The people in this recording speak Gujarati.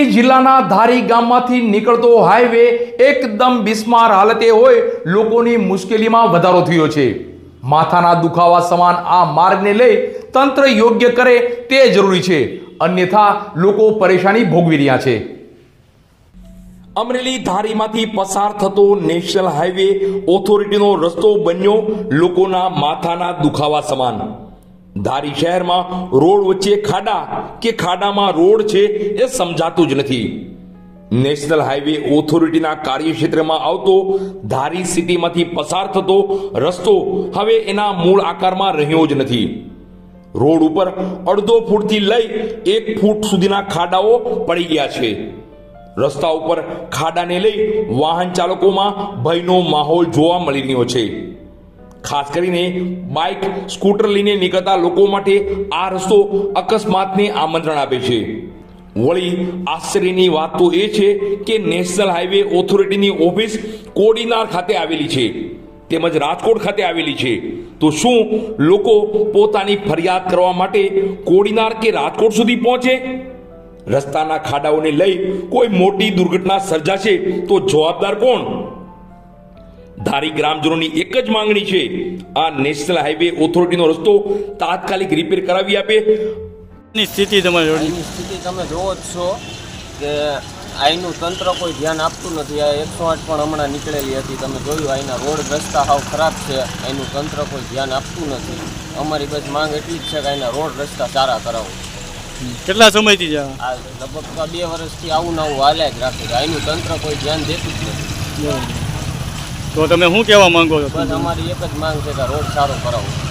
અમરેલી જિલ્લાના ધારી ગામમાંથી નીકળતો હાઈવે એકદમ બિસ્માર હાલતે હોય લોકોની મુશ્કેલીમાં વધારો થયો છે. માથાના દુખાવા સમાન આ માર્ગને લઈ તંત્ર યોગ્ય કરે તે જરૂરી છે. અન્યથા લોકો પરેશાની ભોગવી રહ્યા છે. અમરેલી ધારીમાંથી પસાર થતો નેશનલ હાઈવે ઓથોરિટીનો રસ્તો બન્યો લોકોના માથાના દુખાવા સમાન. ધારી શહેરમાં રોડ વચ્ચે ખાડા કે ખાડામાં રોડ છે એ સમજાતું જ નથી. નેશનલ હાઈવે ઓથોરિટીના કાર્યક્ષેત્રમાં આવતો ધારી સિટીમાંથી પસાર થતો રસ્તો હવે એના મૂળ આકારમાં રહ્યો જ નથી. રોડ ઉપર અડધો ફૂટથી લઈ એક ફૂટ સુધીના ખાડાઓ પડી ગયા છે. રસ્તા ઉપર ખાડાને લઈ વાહન ચાલકોમાં ભયનો માહોલ જોવા મળી રહ્યો છે. ખાસ કરીને બાઇક, સ્કૂટર લઈને નીકળતા લોકો માટે આ રસ્તો અકસ્માતને આમંત્રણ આપે છે. વળી આશ્ચર્યની વાત તો એ છે કે નેશનલ હાઈવે ઓથોરિટીની ઓફિસ કોડીનાર ખાતે આવેલી છે, તેમજ રાજકોટ ખાતે આવેલી છે. તો શું લોકો પોતાની ફરિયાદ કરવા માટે કોડીનાર કે રાજકોટ સુધી પહોંચે? રસ્તાના ખાડાઓને લઈ કોઈ મોટી દુર્ઘટના સર્જાશે તો જવાબદાર કોણ? ધારી ગ્રામજનોની એક જ માંગણી છે. આ નેશનલ હાઈવે ઓથોરિટીનો રસ્તો તાત્કાલિક રિપેર કરાવી આપે. ની સ્થિતિ એની સ્થિતિ તમે જોવો જ છો કે અહીંનું તંત્ર કોઈ ધ્યાન આપતું નથી. આ એકસો આઠ પણ હમણાં નીકળેલી હતી. તમે જોયું અહીંના રોડ રસ્તા હાવ ખરાબ છે. અહીંનું તંત્ર કોઈ ધ્યાન આપતું નથી. અમારી બસ માંગ એટલી જ છે કે અહીંના રોડ રસ્તા સારા કરાવો. કેટલા સમયથી છે? આ? આ લગભગ તો બે વર્ષથી આવું નવું હાલ્યા જ રાખે છે. અહીંનું તંત્ર કોઈ ધ્યાન દેતું જ નથી. તો તમે શું કહેવા માંગો છો? બસ અમારી એક જ માંગ છે કે રોડ સારો કરાવો.